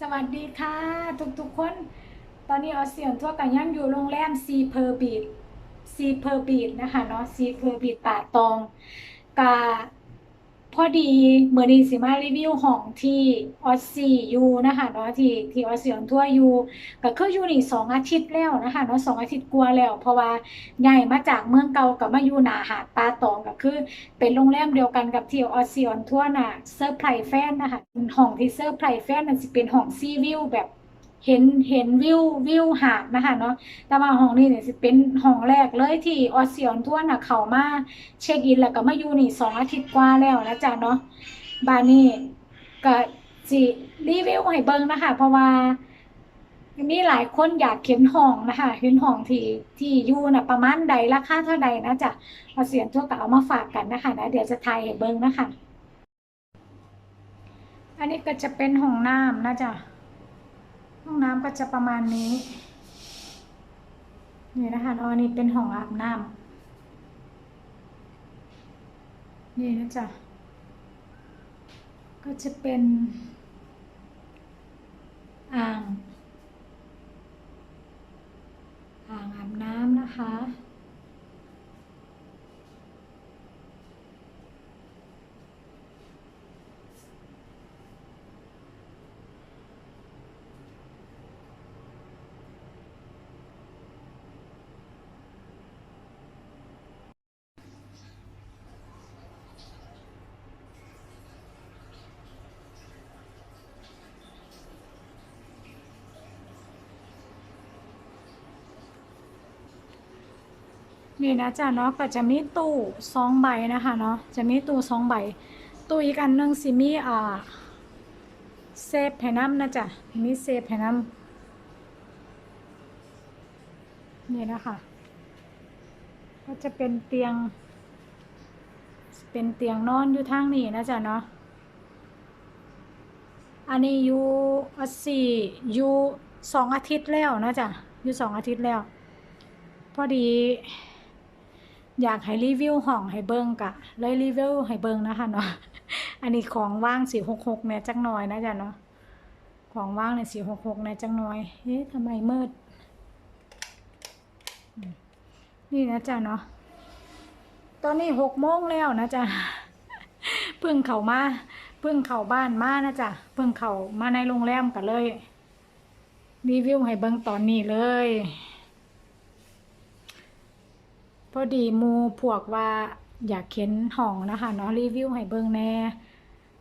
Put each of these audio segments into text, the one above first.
สวัสดีค่ะทุกๆคน ตอนนี้ออสเซียนทั่วกันยังอยู่โรงแรมซีเพอร์บีดซีเพอร์บีดนะคะเนาะซีเพอร์บีดป่าตองกา พอดีเมื่อนี้สิมารีวิวของที่ออสซีอยู่นะคะเนาะที่ที่ออสซียนทั่วอยู่ก็คืออยู่นี่สองอาทิตย์แล้วนะคะเนาะสองอาทิตย์กว่าแล้ว เพราะว่าย้ายมาจากเมืองเก่ากับมาอยู่หนาหาดป่าตองก็คือเป็นโรงแรมเดียวกันกับที่ออสซิออนทั่วน่ะเซอร์ไพรส์แฟนนะคะห้องที่เซอร์ไพรส์แฟนนั่นสิเป็นห้องซีวิวแบบ เห็นเห็นวิววิวหาดนะคะเนาะแต่ว่าห้องนี้เนี่ยสิเป็นห้องแรกเลยที่ออสเซิออนทั่วน่ะเขามาเช็คอินแล้วก็มาอยู่นี่สองอาทิตย์กว่าแล้วนะจ๊ะเนาะบานนี้ก็สิรีวิวให้เบิ่งนะคะ เพราะว่ามีหลายคนอยากเห็นห้องนะคะเห็นห้องที่ที่อยู่น่ะประมาณใดราคาเท่าใดนะจ๊ะเอาเสียงทั่วก็เอามาฝากกันนะคะนะเดี๋ยวจะทายให้เบิ่งนะคะ อันนี้ก็จะเป็นห้องน้ำนะจ๊ะ ห้องน้ำก็จะประมาณนี้ นี่นะคะอ๋อนี่เป็นห้องอาบน้ำนี่นะจ๊ะก็จะเป็น อ่าง อ่างอาบน้ำนะคะ นี่นะจ๊ะเนาะก็จะมีตู้สองใบนะคะเนาะจะมีตู้สองใบ ตู้อีกอันหนึงสิมีอ่าเซฟให้น้ำนะจ๊ะมีเซฟให้น้ำนี่นะคะก็จะเป็นเตียง เป็นเตียงนอนอยู่ทางนี้นะจ๊ะเนาะอันนี้อยู่สี่อยู่สองอาทิตย์แล้วนะจ๊ะอยู่สองอาทิตย์แล้ว พอดี อยากให้รีวิวห้องให้เบิ่งกะ เลยรีวิวให้เบิ่งนะคะเนาะอันนี้ของว่างสี่หกหกเนี่ยจักหน่อยนะจ๊ะเนาะของว่างเนี่ยสี่หกหกเนี่ยจักหน่อยเอ๊ะทำไมมืด นี่นะจ๊ะเนาะตอนนี้หกโมงแล้วนะจ๊ะเพิ่งเข้ามาเพิ่งเข้าบ้านมานะจ๊ะเพิ่งเข้ามาในโรงแรมกันเลยรีวิวให้เบิ่งตอนนี้เลย พอดีมูพวกว่าอยากเข็นห้องนะคะเนาะรีวิวให้เบิ่งแน่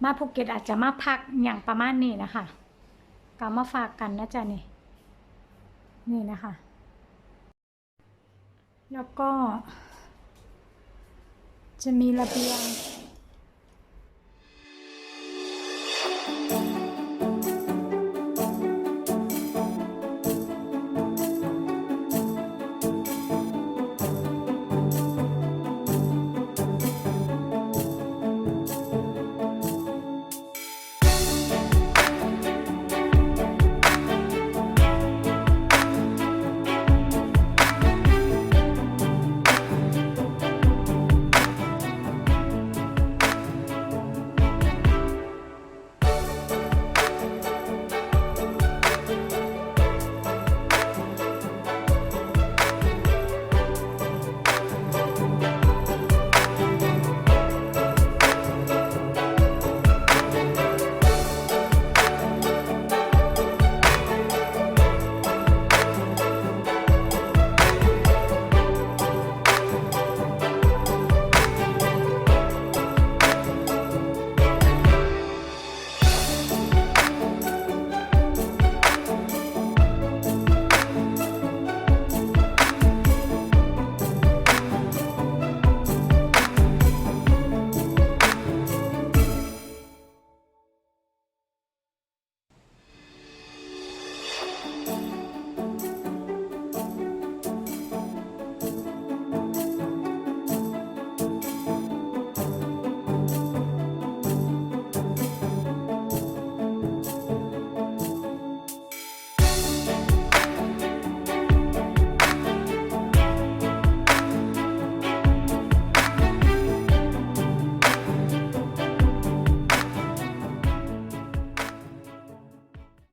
มาภูเก็ตอาจจะมาพักอย่างประมาณนี้นะคะก็มาฝากกันนะจ๊ะนี่นี่นะคะ แล้วก็ จะมีระเบียง